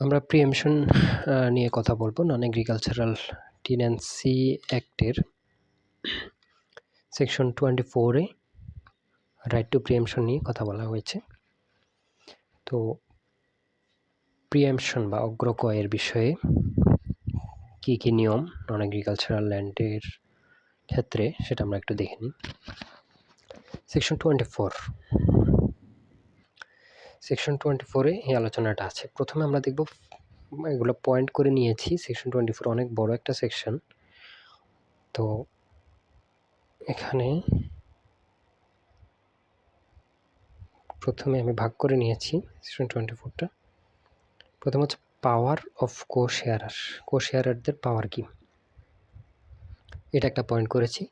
আমরা প্রিএমশন নিয়ে কথা বলব। নন এগ্রিকালচারাল টিনেন্সি অ্যাক্টের সেকশন টোয়েন্টি ফোরে রাইট টু প্রিএমশন নিয়ে কথা বলা হয়েছে। তো প্রিএমশন বা অগ্রকয়ের বিষয়ে কি কি নিয়ম নন এগ্রিকালচারাল ল্যান্ডের ক্ষেত্রে সেটা আমরা একটু দেখে নিই। Section twenty four section twenty ফোরে এই আলোচনাটা আছে। প্রথমে আমরা দেখব, এগুলো পয়েন্ট করে নিয়েছি সেকশন টোয়েন্টি ফোর অনেক বড় একটা সেকশন তো এখানে প্রথমে আমি ভাগ করে নিয়েছি সেকশন টোয়েন্টি ফোরটা প্রথম হচ্ছে পাওয়ার অফ কো শেয়ারার কো শেয়ারারদের পাওয়ার কি? এটা একটা পয়েন্ট করেছি।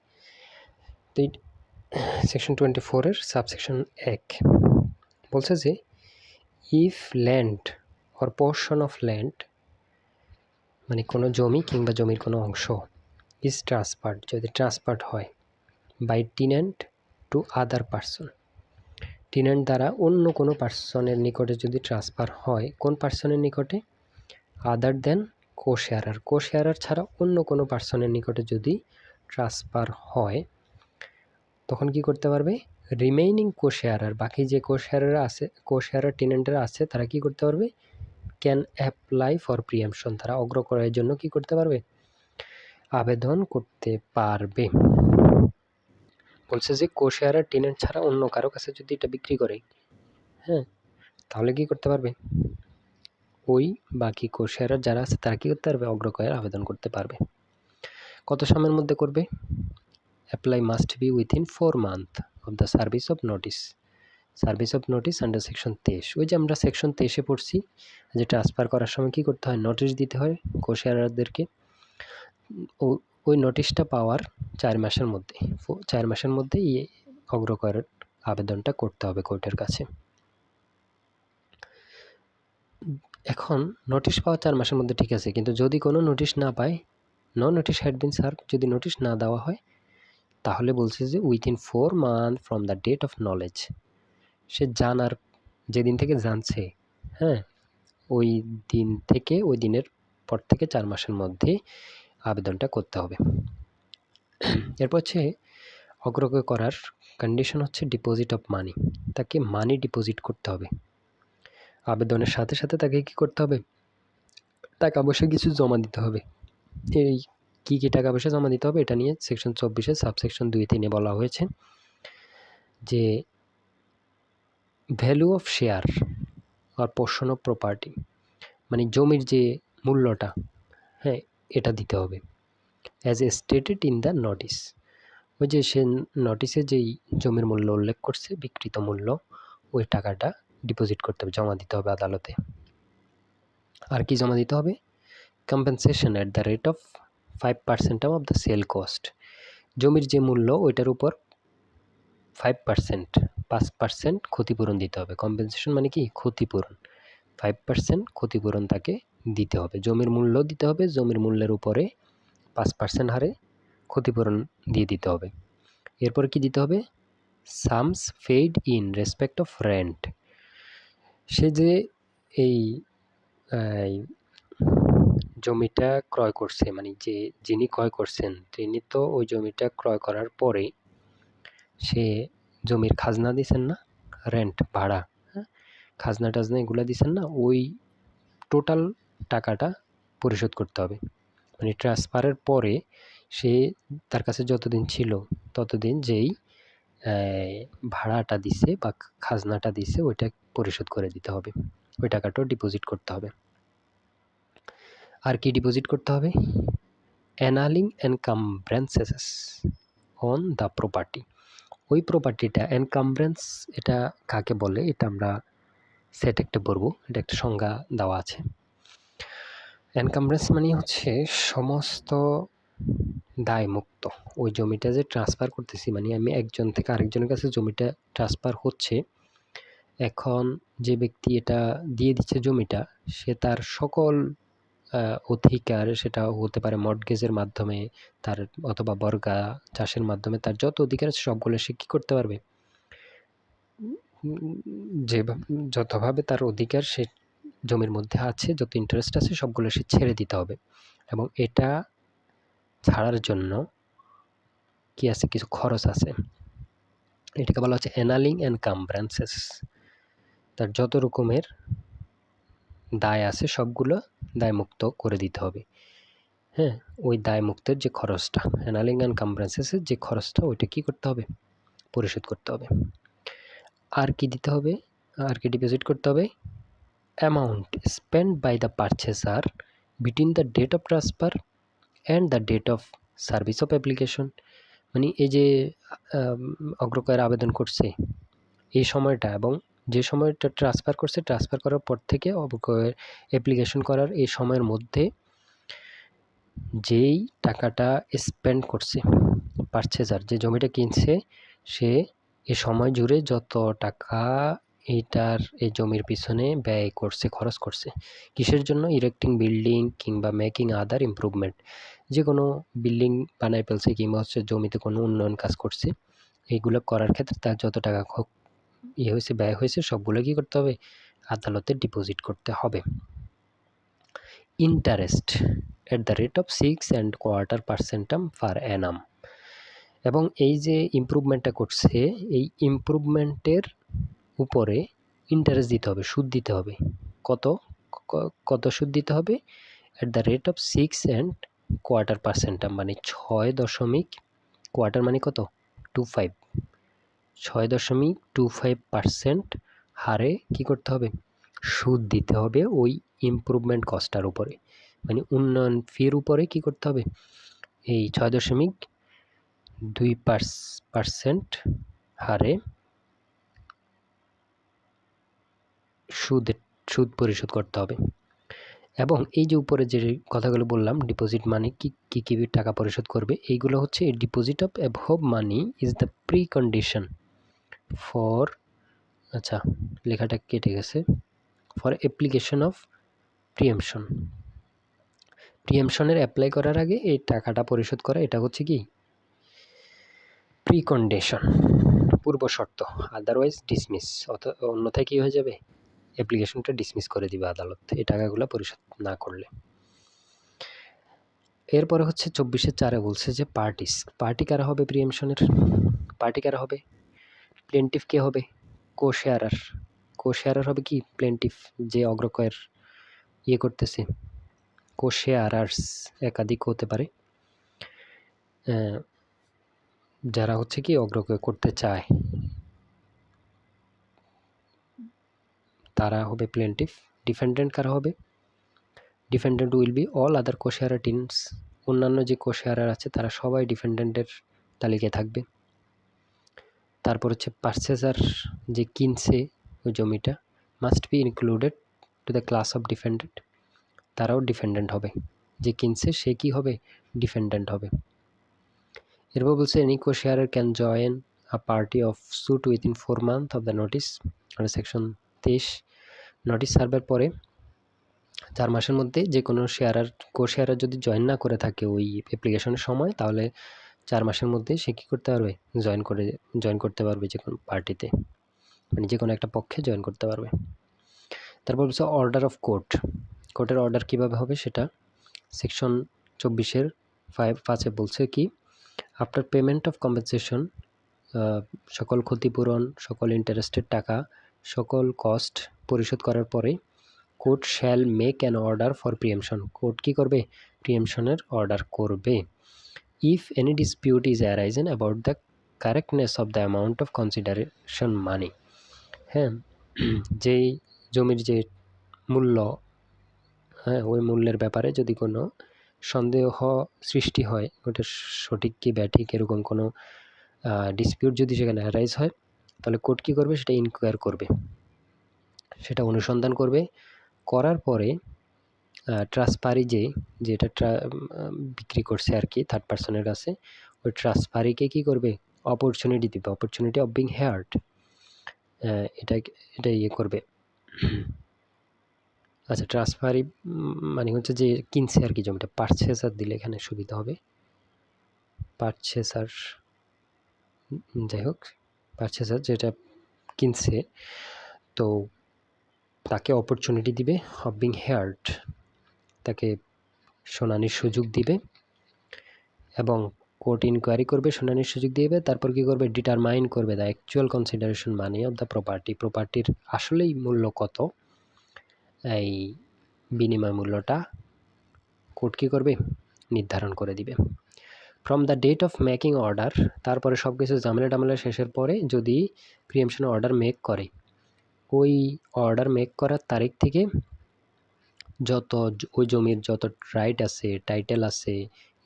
সেকশন টোয়েন্টি ফোরের সাবসেকশন এক। বলছে যে if land or portion of land মানে কোনো জমি কিংবা জমির কোনো অংশ ইজ ট্রান্সফার্ড যদি ট্রান্সফার্ড হয় by tenant to other person tenant দ্বারা অন্য কোনো পার্সনের নিকটে যদি ট্রান্সফার হয়, কোন পার্সনের নিকটে? আদার দেন কো শেয়ারার কো শেয়ারার ছাড়া অন্য কোনো পার্সনের নিকটে যদি ট্রান্সফার হয়, তখন কি করতে পারবে? রিমেইনিং কো শেয়ারার বাকি যে কো শেয়ারার আছে কো শেয়ারার টেনেন্টরা আছে, তারা কি করতে পারবে? ক্যান অ্যাপ্লাই ফর প্রিয়ামশন তারা অগ্রক্রয়ের জন্য কি করতে পারবে? আবেদন করতে পারবে। বলছে যে কো শেয়ারার টেনেন্ট ছাড়া অন্য কারও কাছে যদি এটা বিক্রি করে হ্যাঁ তাহলে কি করতে পারবে? ওই বাকি কো শেয়ারার যারা আছে, তারা কী করতে পারবে? অগ্রক্রয়ের আবেদন করতে পারবে। কত সময়ের মধ্যে করবে? Apply must be within four month of the service of notice service of notice under section তেইশ। ওই যে আমরা সেকশন তেইশে পড়ছি, যে ট্রান্সফার করার সময় কী করতে হয়? নোটিশ দিতে হয় কোশেয়ারদেরকে ওই নোটিশটা পাওয়ার চার মাসের মধ্যে। চার মাসের মধ্যে ইয়ে অগ্রকরের আবেদনটা করতে হবে কোর্টের কাছে। এখন নোটিশ পাওয়া চার মাসের মধ্যে ঠিক আছে, কিন্তু যদি কোনো নোটিশ না পায় no notice had been serve যদি নোটিশ না দেওয়া হয় তাহলে বলছে যে within four month from the date of knowledge সে জানার, যেদিন থেকে জানছে হ্যাঁ ওই দিন থেকে, ওই দিনের পর থেকে চার মাসের মধ্যে আবেদনটা করতে হবে। এরপর হচ্ছে অগ্রগয় করার কন্ডিশন হচ্ছে ডিপোজিট অফ মানি তাকে মানি ডিপোজিট করতে হবে। আবেদনের সাথে সাথে তাকে কি করতে হবে? টাকা পয়সা কিছু জমা দিতে হবে। এই কী কী টাকা পয়সা জমা দিতে হবে এটা নিয়ে সেকশন চব্বিশে সাবসেকশন দুই তিনে বলা হয়েছে যে ভ্যালু অফ শেয়ার আর পোর্শন অফ প্রপার্টি মানে জমির যে মূল্যটা হ্যাঁ এটা দিতে হবে। As a stated in the notice ওই যে সে নোটিসে যেই জমির মূল্য উল্লেখ করছে বিকৃত মূল্য, ওই টাকাটা ডিপোজিট করতে হবে, জমা দিতে হবে আদালতে। আর কি জমা দিতে হবে? Compensation at the rate of five percent of the sale cost জমির যে মূল্য, ওইটার উপর ফাইভ পার্সেন্ট পাঁচ পার্সেন্ট ক্ষতিপূরণ দিতে হবে। কম্পেনসেশন মানে কি? ক্ষতিপূরণ। ফাইভ পার্সেন্ট ক্ষতিপূরণ তাকে দিতে হবে। জমির মূল্য দিতে হবে, জমির মূল্যের উপরে পাঁচ পার্সেন্ট হারে ক্ষতিপূরণ দিয়ে দিতে হবে। এরপর কি দিতে হবে? Sums fed in respect of rent সে যে এই জমিটা ক্রয় করছে মানে যে যিনি ক্রয় করছেন, তিনি তো ওই জমিটা ক্রয় করার পরে সে জমির খাজনা দিছেন না রেন্ট ভাড়া হ্যাঁ? খাজনা টাজনা এগুলো দিছেন না, ওই টোটাল টাকাটা পরিশোধ করতে হবে। মানে ট্রান্সফারের পরে সে তার কাছে যতদিন ছিল, ততদিন যেই ভাড়াটা দিছে বা খাজনাটা দিছে, ওইটা পরিশোধ করে দিতে হবে। ওই টাকাটাও ডিপোজিট করতে হবে। আর কি ডিপোজিট করতে হবে? Annulling encumbrances on the property ওই প্রপার্টিটা এনকামব্রেন্স এটা কাকে বলে? এটা আমরা সেট একটা পড়ব। এটা একটা সংজ্ঞা দেওয়া আছে। এনকামব্রেন্স মানে হচ্ছে সমস্ত দায়মুক্ত। ওই জমিটা যে ট্রান্সফার করতেছি মানে আমি একজন থেকে আরেকজনের কাছে জমিটা ট্রান্সফার হচ্ছে, এখন যে ব্যক্তি এটা দিয়ে দিচ্ছে জমিটা, সে তার সকল অধিকার সেটা হতে পারে মর্টগেজের মাধ্যমে তার অথবা বর্গা চাষের মাধ্যমে তার যত অধিকার আছে সবগুলো সে কী করতে পারবে? যে যতভাবে তার অধিকার সে জমির মধ্যে আছে, যত ইন্টারেস্ট আছে সবগুলো সে ছেড়ে দিতে হবে। এবং এটা ছাড়ার জন্য কি আছে? কিছু খরচ আছে। এটাকে বলা হচ্ছে অ্যানালিং অ্যান্ড কামব্রান্সেস তার যত রকমের দায় আছে সবগুলো দায়মুক্ত করে দিতে হবে। হ্যাঁ ওই দায়মুক্তের যে খরচটা অ্যানালিং অ্যান্ড যে খরচটা, ওইটা কি করতে হবে? পরিশোধ করতে হবে। আর কি দিতে হবে? আর কি ডিপোজিট করতে হবে? Amount spend by the purchaser between the date of transfer and the date of service of application মানে এই যে অগ্রকয়ের আবেদন করছে, এই সময়টা এবং যে সময়টা ট্রান্সফার করছে ট্রান্সফার করার পর থেকে অ্যাপ্লিকেশন করার এই সময়ের মধ্যে যেই টাকাটা স্পেন্ড করছে পারচেজার যে জমিটা কিনছে, সে এ সময় জুড়ে যত টাকা এইটার এই জমির পিছনে ব্যয় করছে, খরচ করছে, কিসের জন্য? ইরেক্টিং বিল্ডিং কিংবা মেকিং আদার ইমপ্রুভমেন্ট যে কোনো বিল্ডিং বানায় ফেলছে কিংবা হচ্ছে জমিতে কোনো উন্নয়ন কাজ করছে এইগুলো করার ক্ষেত্রে তার যত টাকা ইয়ে হয়েছে, ব্যয় হয়েছে, সবগুলো কী করতে হবে? আদালতে ডিপোজিট করতে হবে। Interest at the rate of six and quarter per centum per annum এবং এই যে ইম্প্রুভমেন্টটা করছে, এই ইম্প্রুভমেন্টের উপরে ইন্টারেস্ট দিতে হবে, সুদ দিতে হবে। কত? কত সুদ দিতে হবে? At the rate of six and quarter per centum মানে ছয় দশমিক কোয়ার্টার মানে কত? টু ফাইভ ছয় দশমিক টু ফাইভ পার্সেন্ট হারে কী করতে হবে? সুদ দিতে হবে ওই ইম্প্রুভমেন্ট কস্টার উপরে। মানে উন্নয়ন ফির উপরে কি করতে হবে? এই ছয় দশমিক দুই পার্সেন্ট হারে সুদ সুদ পরিশোধ করতে হবে। এবং এই যে উপরে যে কথাগুলো বললাম ডিপোজিট মানি কি, কী কী টাকা পরিশোধ করবে, এইগুলো হচ্ছে deposit of above money is the precondition for আচ্ছা লেখাটা কেটে গেছে। ফর অ্যাপ্লিকেশন অফ প্রিএমশন প্রিএমশনের অ্যাপ্লাই করার আগে এই টাকাটা পরিশোধ করা, এটা হচ্ছে কি? প্রিকন্ডিশন পূর্ব শর্ত আদারওয়াইজ ডিসমিস অত অন্যথায় কী হয়ে যাবে? অ্যাপ্লিকেশনটা ডিসমিস করে দিবে আদালত, এই টাকাগুলো পরিশোধ না করলে। এরপরে হচ্ছে চব্বিশের চারে বলছে যে পার্টিস পার্টি কারা হবে প্রিএমশনের পার্টি কারা হবে? প্লেন্টিফ কে হবে? কো শেয়ারার হবে কি? প্লেন্টিফ যে অগ্রকয়ের ইয়ে করতেছে। কো শেয়ারার্স একাধিক হতে পারে। যারা হচ্ছে কি অগ্রকয় করতে চায়। তারা হবে প্লেন্টিফ ডিফেন্ডেন্ট কারা হবে? Defendant will be all other cosharers teams অন্যান্য যে কোশেয়ারার আছে, তারা সবাই ডিফেন্ডেন্টের তালিকায় থাকবে। তারপর হচ্ছে পার্সেসার যে কিনছে ওই জমিটা must be included to the class of defendant তারাও ডিফেন্ডেন্ট হবে। যে কিনছে সে কি হবে? ডিফেন্ডেন্ট হবে। এরপর বলছে any cosharer can join a party of suit within four month of the notice মানে সেকশন তেইশ। নোটিস সার্ভের পরে চার মাসের মধ্যে যে কোনো শেয়ারার কো শেয়ারার যদি জয়েন না করে থাকে ওই অ্যাপ্লিকেশনের সময়, তাহলে চার মাসের মধ্যে সে কী করতে পারবে? জয়েন করে জয়েন করতে পারবে যে কোনো পার্টিতে মানে যে কোনো একটা পক্ষে জয়েন করতে পারবে। তারপর বলছে অর্ডার অফ কোর্ট কোর্টের অর্ডার কীভাবে হবে সেটা সেকশন চব্বিশের ফাইভ পাঁচে বলছে কি আফটার পেমেন্ট অফ কম্পেনসেশন সকল ক্ষতিপূরণ, সকল ইন্টারেস্টের টাকা, সকল কস্ট পরিশোধ করার পরে court shall make an order for preemption court কী করবে? প্রিএমশনের অর্ডার করবে। If any dispute is arisen about the correctness of the amount of consideration money হ্যাঁ যেই জমির যে মূল্য হ্যাঁ ওই মূল্যের ব্যাপারে যদি কোনো সন্দেহ সৃষ্টি হয়, ওটা সঠিক কি ব্যাঠিক এরকম কোনো ডিসপিউট যদি সেখানে অ্যারাইজ হয়, তাহলে কোর্ট কী করবে? সেটা ইনকোয়ার করবে। সেটা অনুসন্ধান করবে। করার পরে ট্রান্সপারি যে যেটা বিক্রি করছে আর কি থার্ড পার্সনের কাছে, ওই ট্রান্সপারিকে কী করবে? অপরচুনিটি দিবে। অপরচুনিটি অফ বিং হেয়ার্ড এটা এটা ইয়ে করবে। আচ্ছা ট্রান্সফারি মানে হচ্ছে যে কিনছে আর কি জমিটা। পারচেসার দিলে এখানে সুবিধা হবে। পারচেসার যাই হোক পারচেসার যেটা কিনছে, তো তাকে অপরচুনিটি দিবে অফ বিং হেয়ার্ড তাকে শুনানির সুযোগ দিবে এবং কোর্ট ইনকোয়ারি করবে, শুনানির সুযোগ দিবে, তারপর কি করবে? ডিটারমাইন করবে the actual consideration money of the property প্রপার্টির আসলেই মূল্য কত? এই বিনিময় মূল্যটা কোর্ট কী করবে? নির্ধারণ করে দিবে। From the date of making order তারপরে সব কিছু ঝামেলা টামেলা শেষের পরে যদি প্রিএমশন অর্ডার মেক করে, ওই অর্ডার মেক করার তারিখ থেকে যত ওই জমির যত রাইট আছে টাইটেল আছে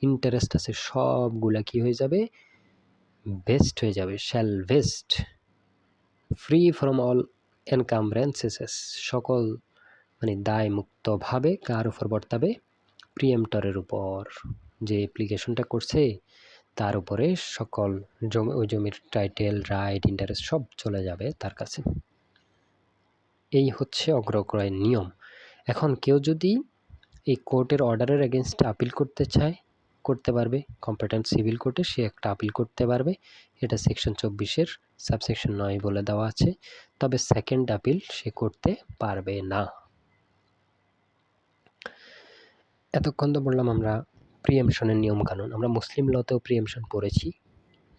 ইন্টারেস্ট আছে, সবগুলা কি হয়ে যাবে? বেস্ট হয়ে যাবে shall vest free from all encumbrances সকল মানে দায় মুক্তভাবে কার উপর বর্তাবে? প্রিএমটরের উপর। যে অ্যাপ্লিকেশনটা করছে, তার উপরে সকল জমি, ওই জমির টাইটেল রাইট ইন্টারেস্ট সব চলে যাবে তার কাছে। এই হচ্ছে অগ্রক্রয়ের নিয়ম। এখন কেউ যদি এই কোর্টের অর্ডারের এগেনস্টে আপিল করতে চায়, করতে পারবে। কম্পিটেন্ট সিভিল কোর্টে সে একটা আপিল করতে পারবে। এটা সেকশন চব্বিশের সাবসেকশন নয় বলে দেওয়া আছে। তবে সেকেন্ড আপিল সে করতে পারবে না। এতক্ষণ তো বললাম আমরা প্রিএমশনের নিয়মকানুন। আমরা মুসলিম লতেও প্রিএমশন পড়েছি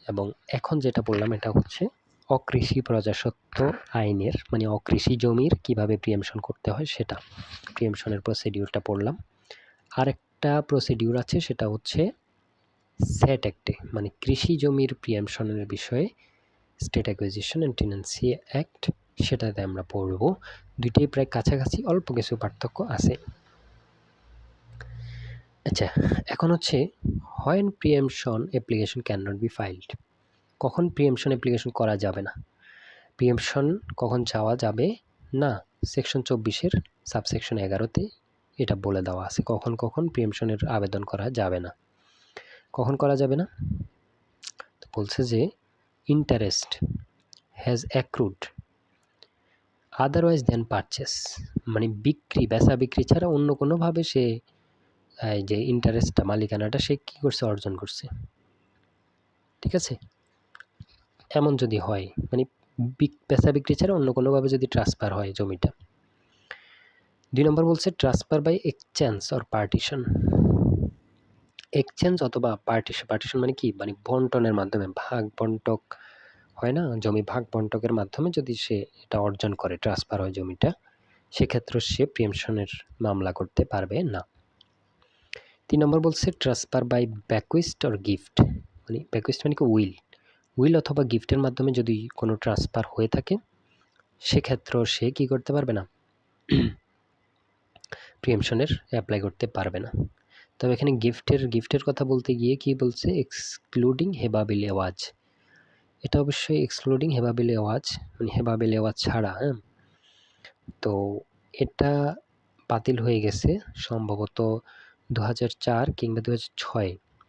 এবং এখন যেটা বললাম এটা হচ্ছে অকৃষি প্রজাসত্ব আইনের মানে অকৃষি জমির কীভাবে প্রিএমশন করতে হয় সেটা প্রিএমশনের প্রসিডিউরটা পড়লাম। আরেকটা প্রসিডিউর আছে, সেটা হচ্ছে সেট অ্যাক্টে মানে কৃষি জমির প্রিএমশনের বিষয়ে state acquisition and tenancy act সেটাতে আমরা পড়ব। দুইটাই প্রায় কাছাকাছি, অল্প কিছু পার্থক্য আছে। আচ্ছা এখন হচ্ছে when preemption application can not be filed কখন প্রিএমশন অ্যাপ্লিকেশন করা যাবে না? প্রিএমশন কখন চাওয়া যাবে? না সেকশন চব্বিশের সাবসেকশন এগারোতে এটা বলে দেওয়া আছে। কখন কখন প্রিএমশনের আবেদন করা যাবে না? কখন করা যাবে না? তো বলছে যে interest has accrued otherwise than purchase মানে বিক্রি, বেচা বিক্রি ছাড়া অন্য কোনোভাবে সে যে ইন্টারেস্টটা মালিকানাটা, সে কী করছে, অর্জন করছে? ঠিক আছে? এমন যদি হয় মানে বেচা বিক্রি ছাড়া অন্য কোনোভাবে যদি ট্রান্সফার হয় জমিটা। দুই নম্বর বলছে transfer by exchange or partition exchange অথবা পার্টিশন পার্টিশন মানে কি? মানে বন্টনের মাধ্যমে, ভাগ বন্টক হয় না? জমি ভাগ বন্টকের মাধ্যমে যদি সে এটা অর্জন করে ট্রান্সফার হয় জমিটা, সেক্ষেত্রে সে প্রিয়েমশনের মামলা করতে পারবে না। তিন নম্বর বলছে transfer by bequest or gift মানে ব্যাকুইস্ট মানে কি? উইল উইল অথবা গিফটের মাধ্যমে যদি কোনো ট্রান্সফার হয়ে থাকে, সেক্ষেত্রেও সে কি করতে পারবে না? প্রিয়েমশনের অ্যাপ্লাই করতে পারবে না। তবে এখানে গিফটের গিফটের কথা বলতে গিয়ে কি বলছে? এক্সক্লুডিং হেবাবিল আওয়াজ এটা অবশ্যই এক্সক্লুডিং হেবাবিল আওয়াজ মানে হেবাবিল আওয়াজ ছাড়া হ্যাঁ? তো এটা বাতিল হয়ে গেছে সম্ভবত দু কিংবা দু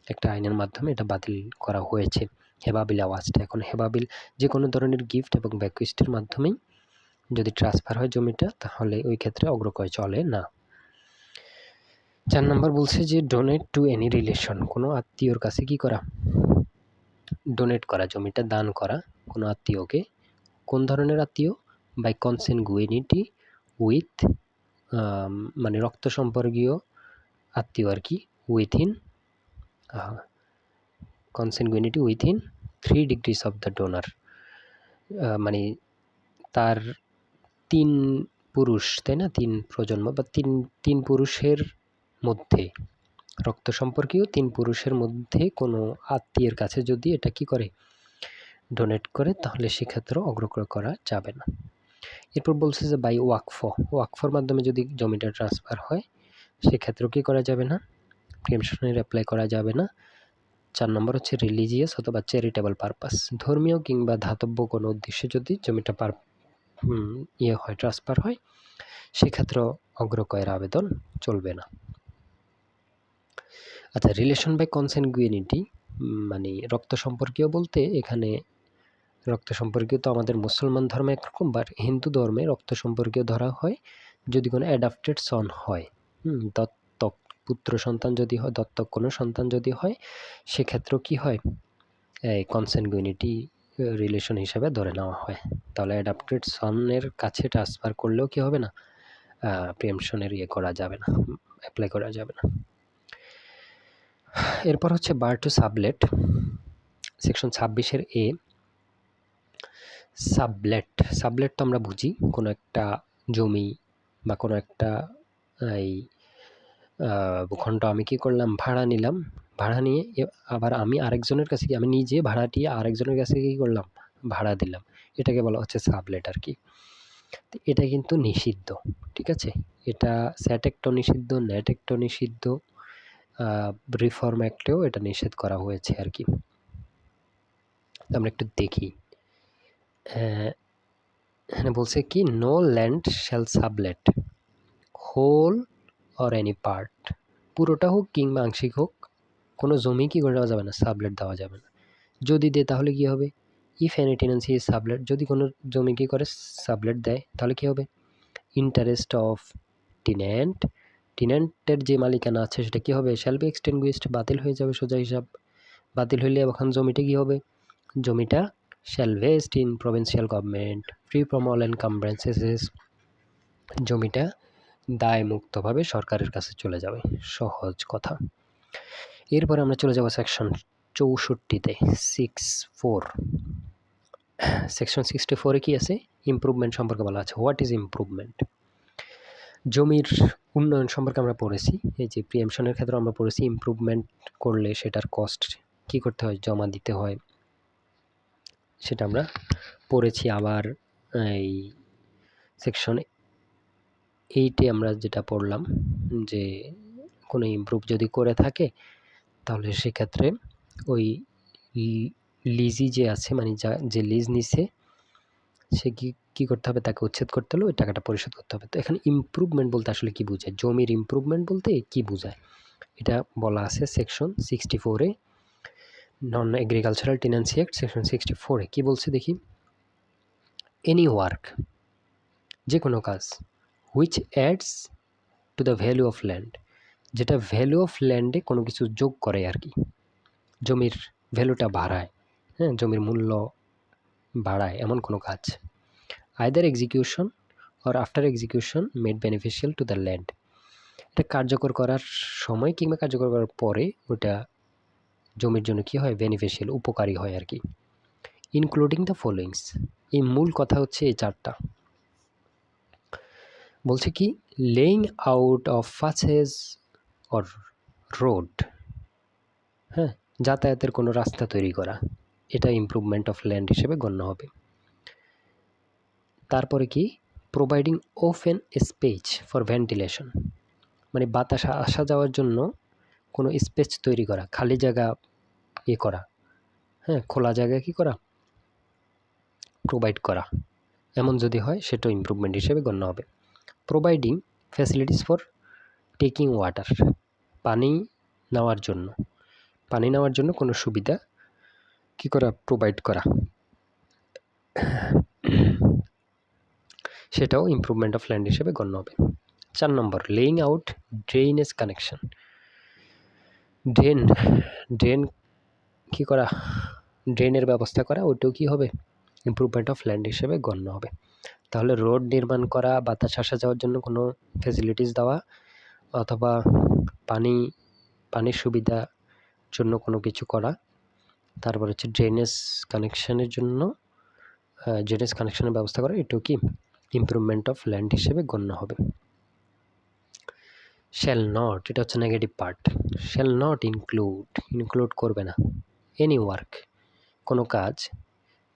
একটা আইনের মাধ্যমে এটা বাতিল করা হয়েছে। হেবাবিল আওয়াজটা এখন হেবাবিল যে কোনো ধরনের গিফট এবং ব্যাকুইস্টের মাধ্যমেই যদি ট্রান্সফার হয় জমিটা, তাহলে ওই ক্ষেত্রে অগ্রকয় চলে না। চার নম্বর বলছে যে ডোনেট টু এনি রিলেশন কোনো আত্মীয়র কাছে কি করা? ডোনেট করা, জমিটা দান করা। কোনো আত্মীয়কে কোন ধরনের আত্মীয়? বাই কনসেনগুইনিটি উইথ মানে রক্ত সম্পর্কীয় আত্মীয় আর কি within consanguinity within three degrees of the donor মানে তার তিন পুরুষ, তাই না? তিন প্রজন্ম বা তিন তিন পুরুষের মধ্যে রক্ত সম্পর্কীয় তিন পুরুষের মধ্যে কোনো আত্মীয়ের কাছে যদি এটা কি করে? ডোনেট করে, তাহলে সেক্ষেত্রে অগ্রক্রয় করা যাবে না। এরপর বলছে যে বাই ওয়াকফ ওয়াকফর মাধ্যমে যদি জমিটা ট্রান্সফার হয়, সেক্ষেত্রেও কি করা যাবে না? প্রিমশনের অ্যাপ্লাই করা যাবে না। চার নম্বর হচ্ছে রিলিজিয়াস অথবা চ্যারিটেবল পারপাস ধর্মীয় কিংবা ধাতব্য কোনো উদ্দেশ্যে যদি জমিটা পার ইয়ে হয় ট্রান্সফার হয়, সেক্ষেত্রেও অগ্রকয়ের আবেদন চলবে না। আচ্ছা রিলেশন বাই কনসেনগুইনিটি মানে রক্ত সম্পর্কীয় বলতে এখানে রক্ত সম্পর্কীয় তো আমাদের মুসলমান ধর্মে একরকম বা হিন্দু ধর্মে রক্ত সম্পর্কীয় ধরা হয় যদি কোনো অ্যাডাপ্টেড সন হয়। হুম পুত্র সন্তান যদি হয়, দত্তক কোনো সন্তান যদি হয়, সেক্ষেত্রেও কি হয়? এই কনসেনগুইনিটি রিলেশন হিসাবে ধরে নেওয়া হয়। তাহলে অ্যাডাপ্টেড সনের কাছে ট্রান্সফার করলেও কি হবে না? প্রেমশনের ইয়ে করা যাবে না অ্যাপ্লাই করা যাবে না। এরপর হচ্ছে বার টু সাবলেট সেকশন ছাব্বিশের এ সাবলেট সাবলেট তো আমরা বুঝি, কোনো একটা জমি বা কোনো একটা, এই ভূখণ্ড আমি কি করলাম? ভাড়া নিলাম। ভাড়া নিয়ে আবার আমি আরেকজনের কাছে আমি নিজে ভাড়াটি আরেকজনের কাছে কী করলাম? ভাড়া দিলাম। এটাকে বলা হচ্ছে সাবলেট আর কি। এটা কিন্তু নিষিদ্ধ, ঠিক আছে? এটা স্যাটেক্টো নিষিদ্ধ, ন্যাটেক্টো নিষিদ্ধ রিফর্ম অ্যাক্টেও এটা নিষেধ করা হয়েছে আর কি। আমরা একটু দেখি। এখানে বলছে কি no land shall sublet whole or any part পুরোটা হোক কিংবা আংশিক হোক, কোনো জমি কি করে দেওয়া যাবে না সাবলেট দেওয়া যাবে না। যদি দেয় তাহলে কি হবে? If any tenancy is sublet যদি কোনো জমি কি করে সাবলেট দেয়, তাহলে কি হবে? ইন্টারেস্ট অফ টিনেন্ট টিনেন্টের যে মালিকানা আছে সেটা কী হবে? শ্যাল বি এক্সটেনগুইস্ট বাতিল হয়ে যাবে সোজা হিসাব। বাতিল হইলে এখন জমিটা কী হবে? জমিটা shall vest in provincial government free from all encumbrances জমিটা দায় মুক্তভাবে সরকারের কাছে চলে যাবে। সহজ কথা। এরপরে আমরা চলে যাব সেকশন চৌষট্টিতে। সিক্স ফোর সেকশন সিক্সটি ফোরে কী আছে? ইম্প্রুভমেন্ট সম্পর্কে বলা আছে। হোয়াট ইজ ইম্প্রুভমেন্ট জমির উন্নয়ন সম্পর্কে আমরা পড়েছি। এই যে প্রিএমশনের ক্ষেত্রে আমরা পড়েছি ইম্প্রুভমেন্ট করলে সেটার কস্ট কি করতে হয়? জমা দিতে হয়। সেটা আমরা পড়েছি আবার এই সেকশন এইটে আমরা যেটা পড়লাম যে কোনো ইমপ্রুভ যদি করে থাকে, তাহলে সেক্ষেত্রে ওই লিজি যে আছে মানে যা, যে লিজ নিছে, সে কি, কী করতে হবে? তাকে উচ্ছেদ করতে হলে, ওই টাকাটা পরিশোধ করতে হবে। তো এখানে ইম্প্রুভমেন্ট বলতে আসলে কি বোঝায়? জমির ইম্প্রুভমেন্ট বলতে কি বোঝায়? এটা বলা আছে সেকশন সিক্সটি ফোরে non agricultural tenancy act section sixty ফোরে কী বলছে দেখি? এনি ওয়ার্ক যে কোনো কাজ which adds to the value of land যেটা ভ্যালু অফ ল্যান্ডে কোনো কিছু যোগ করে আর কি। জমির ভ্যালুটা বাড়ায় হ্যাঁ জমির মূল্য বাড়ায় এমন কোনো কাজ। Either execution or after execution made beneficial to the land এটা কার্যকর করার সময় কিংবা কার্যকর করার পরে ওটা জমির জন্য কী হয়? বেনিফিশিয়াল উপকারী হয় আর কি। ইনক্লুডিং দ্য ফলোয়িংস এই মূল কথা হচ্ছে এই চারটা। বলছে কি laying out of passages or road হ্যাঁ যাতায়াতের কোনো রাস্তা তৈরি করা, এটা ইম্প্রুভমেন্ট অফ ল্যান্ড হিসেবে গণ্য হবে। তারপরে কি providing open space for ventilation মানে বাতাস আসা যাওয়ার জন্য কোনো স্পেস তৈরি করা, খালি জায়গা ইয়ে করা। হ্যাঁ খোলা জায়গা কি করা? প্রোভাইড করা। এমন যদি হয় সেটা ইম্প্রুভমেন্ট হিসেবে গণ্য হবে। Providing facilities for taking water পানি নেওয়ার জন্য। পানি নেওয়ার জন্য কোনো সুবিধা কি করা প্রোভাইড করা? সেটাও ইম্প্রুভমেন্ট অফ ল্যান্ড হিসেবে গণ্য হবে। চার নম্বর laying out drainage connection drain drain কি করা? ড্রেনের ব্যবস্থা করা, ওইটাও কী হবে? ইম্প্রুভমেন্ট অফ ল্যান্ড হিসেবে গণ্য হবে। তাহলে রোড নির্মাণ করা, বাতাস আসা যাওয়ার জন্য কোনো ফেসিলিটিস দেওয়া অথবা পানি, পানির সুবিধা জন্য কোনো কিছু করা। তারপর হচ্ছে ড্রেনেজ কানেকশানের জন্য ড্রেনেজ কানেকশানের ব্যবস্থা করা, এটাও কি ইম্প্রুভমেন্ট অফ ল্যান্ড হিসেবে গণ্য হবে। শ্যাল নট এটা হচ্ছে negative part shall not include include করবে না। এনি ওয়ার্ক কোনো কাজ,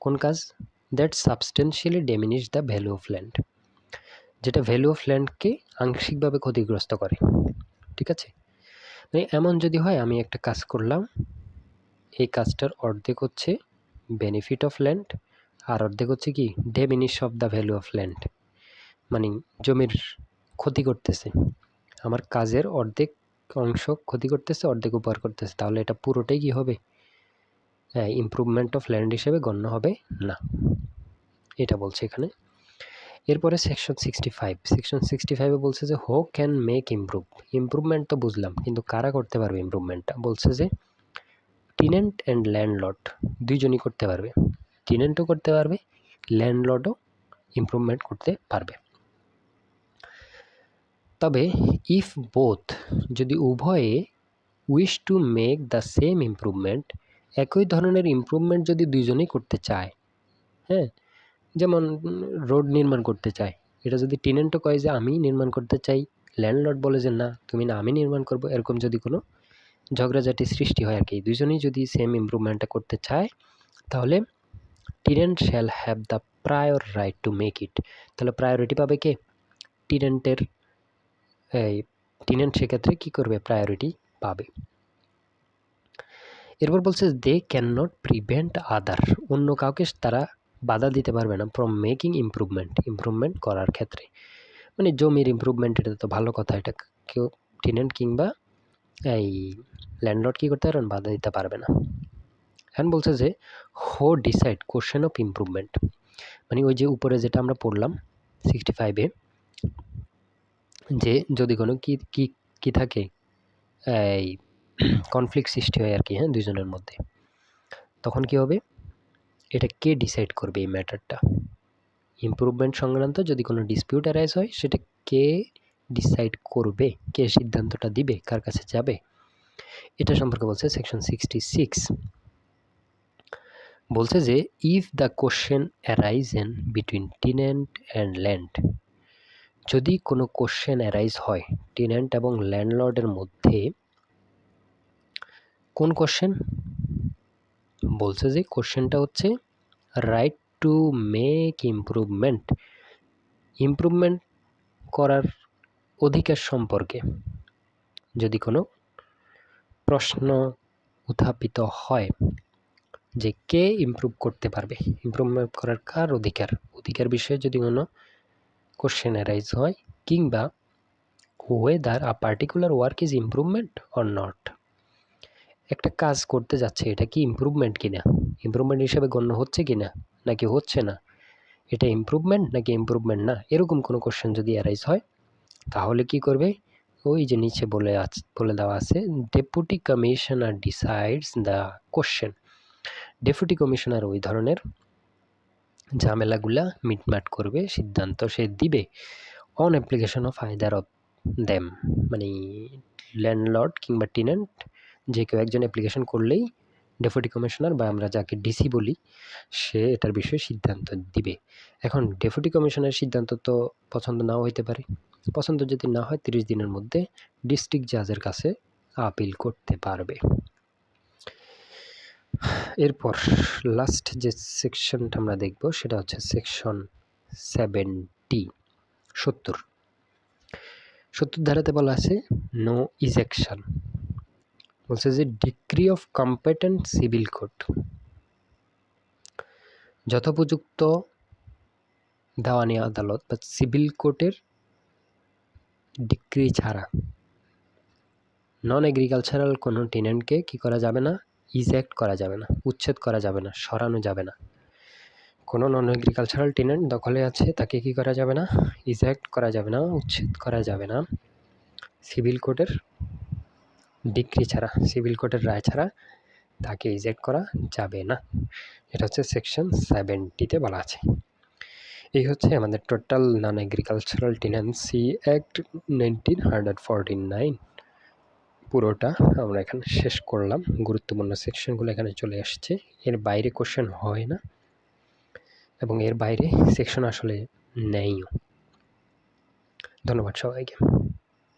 কোন কাজ? That substantially diminish the value of land যেটা ভ্যালু অফ ল্যান্ডকে আংশিকভাবে ক্ষতিগ্রস্ত করে, ঠিক আছে? মানে এমন যদি হয়, আমি একটা কাজ করলাম, এই কাজটার অর্ধেক হচ্ছে বেনিফিট অফ ল্যান্ড আর অর্ধেক হচ্ছে কি diminish of the value of land মানে জমির ক্ষতি করতেছে, আমার কাজের অর্ধেক অংশ ক্ষতি করতেছে, অর্ধেক উপহার করতেছে, তাহলে এটা পুরোটাই কি হবে? ইম্প্রুভমেন্ট অফ ল্যান্ড হিসেবে গণ্য হবে না। এটা বলছে এখানে। এরপরে section sixty five section sixty ফাইভে বলছে যে হো ক্যান মেক ইমপ্রুভ ইম্প্রুভমেন্ট তো বুঝলাম, কিন্তু কারা করতে পারবে ইম্প্রুভমেন্টটা বলছে যে টিনেন্ট অ্যান্ড ল্যান্ডলট দুইজনই করতে পারবে। টিনেন্টও করতে পারবে ল্যান্ডলর্ডও ইমপ্রুভমেন্ট করতে পারবে। তবে ইফ বোথ যদি উভয়ে wish to make the same improvement একই ধরনের ইমপ্রুভমেন্ট যদি দুইজনেই করতে চায় হ্যাঁ? যেমন রোড নির্মাণ করতে চায়। এটা যদি টেনেন্টও কয় যে, আমি নির্মাণ করতে চাই। ল্যান্ডলর্ড বলে যে, না, তুমি না, আমি নির্মাণ করব। এরকম যদি কোনো ঝগড়াঝাটি সৃষ্টি হয় আর কি দুজনেই যদি সেম ইমপ্রুভমেন্টটা করতে চায়, তাহলে tenant shall have the prior right to make it তাহলে প্রায়োরিটি পাবে কে? টিরেন্টের এই টিনেন্ট সেক্ষেত্রে কী করবে? প্রায়োরিটি পাবে। এরপর বলছে they can not prevent other অন্য কাউকে তারা বাধা দিতে পারবে না ফ্রম মেকিং ইমপ্রুভমেন্ট ইমপ্রুভমেন্ট করার ক্ষেত্রে। মানে জমির ইম্প্রুভমেন্ট এটা তো ভালো কথা, এটা কেউ টিনেন্ট কিংবা এই ল্যান্ডলর্ড কী করতে পারবেন? বাধা দিতে পারবে না। এখন বলছে যে হো ডিসাইড কোশ্চেন অফ ইমপ্রুভমেন্ট মানে ওই যে উপরে যেটা আমরা পড়লাম সিক্সটি ফাইভে যে যদি কোনো কি কি কি থাকে, এই কনফ্লিক্ট সৃষ্টি হয় আর কি হ্যাঁ দুজনের মধ্যে। তখন কি হবে? এটা কে ডিসাইড করবে এই ম্যাটারটা ইম্প্রুভমেন্ট সংক্রান্ত যদি কোনো ডিসপিউট অ্যারাইজ হয়, সেটা কে ডিসাইড করবে? কে সিদ্ধান্তটা দিবে? কার কাছে যাবে? এটা সম্পর্কে বলছে সেকশন সিক্সটি সিক্স বলছে যে if the question arisen between tenant and land যদি কোনো কোশ্চেন অ্যারাইজ হয় টেন্যান্ট এবং ল্যান্ডলর্ডের মধ্যে কোন কোশ্চেন বলছে যে কোশ্চেনটা হচ্ছে right to make improvement improvement করার অধিকার সম্পর্কে যদি কোনো প্রশ্ন উত্থাপিত হয় যে কে ইমপ্রুভ করতে পারবে ইমপ্রুভমেন্ট করার কার অধিকার? অধিকার বিষয়ে যদি কোনো কোশ্চেন অ্যারাইজ হয় কিংবা whether a particular work is improvement or not একটা কাজ করতে যাচ্ছে, এটা কি ইম্প্রুভমেন্ট কিনা? ইম্প্রুভমেন্ট হিসেবে গণ্য হচ্ছে কি না নাকি হচ্ছে না? এটা ইম্প্রুভমেন্ট নাকি ইম্প্রুভমেন্ট না? এরকম কোনো কোশ্চেন যদি অ্যারাইজ হয়, তাহলে কি করবে? ওই যে নিচে বলে আছে, বলে দেওয়া আছে deputy commissioner decides the question deputy commissioner ওই ধরনের ঝামেলাগুলা মিটমাট করবে, সিদ্ধান্ত সে দিবে on application of either of them মানে ল্যান্ডলর্ড কিংবা টিনেন্ট যে কেউ একজন অ্যাপ্লিকেশন করলেই ডেপুটি কমিশনার বা আমরা যাকে ডিসি বলি, সে এটার বিষয়ে সিদ্ধান্ত দিবে। এখন ডেপুটি কমিশনের সিদ্ধান্ত তো পছন্দ নাও হইতে পারে। পছন্দ যদি না হয়, তিরিশ দিনের মধ্যে ডিস্ট্রিক্ট জাজের কাছে আপিল করতে পারবে। এরপর লাস্ট যে সেকশনটা আমরা দেখব, সেটা হচ্ছে সেকশন সেভেনটি সত্তর। সত্তর ধারাতে বলা আছে নো ইজেকশন বলছে যে degree of competent civil code. যথোপযুক্ত দেওয়ানি আদালত বা সিভিল কোর্টের ডিগ্রি ছাড়া। নন এগ্রিকালচারাল কোনো টেনেন্টকে কি করা যাবে না? ইজেক্ট করা যাবে না, উচ্ছেদ করা যাবে না, সরানো যাবে না। কোনো নন এগ্রিকালচারাল টেনেন্ট দখলে আছে, তাকে কি করা যাবে না? ইজেক্ট করা যাবে না, উচ্ছেদ করা যাবে না। সিভিল কোর্টের ডিগ্রি ছাড়া, সিভিল কোর্টের রায় ছাড়া তাকে ইজেক্ট করা যাবে না। এটা হচ্ছে সেকশন সেভেন্টিতে বলা আছে। এই হচ্ছে আমাদের total non agricultural tenancy act nineteen hundred forty nine পুরোটা আমরা এখানে শেষ করলাম। গুরুত্বপূর্ণ সেকশনগুলো এখানে চলে আসছে। এর বাইরে কোশ্চেন হয় না। এবং এর বাইরে সেকশন আসলে নেইও। ধন্যবাদ সবাইকে।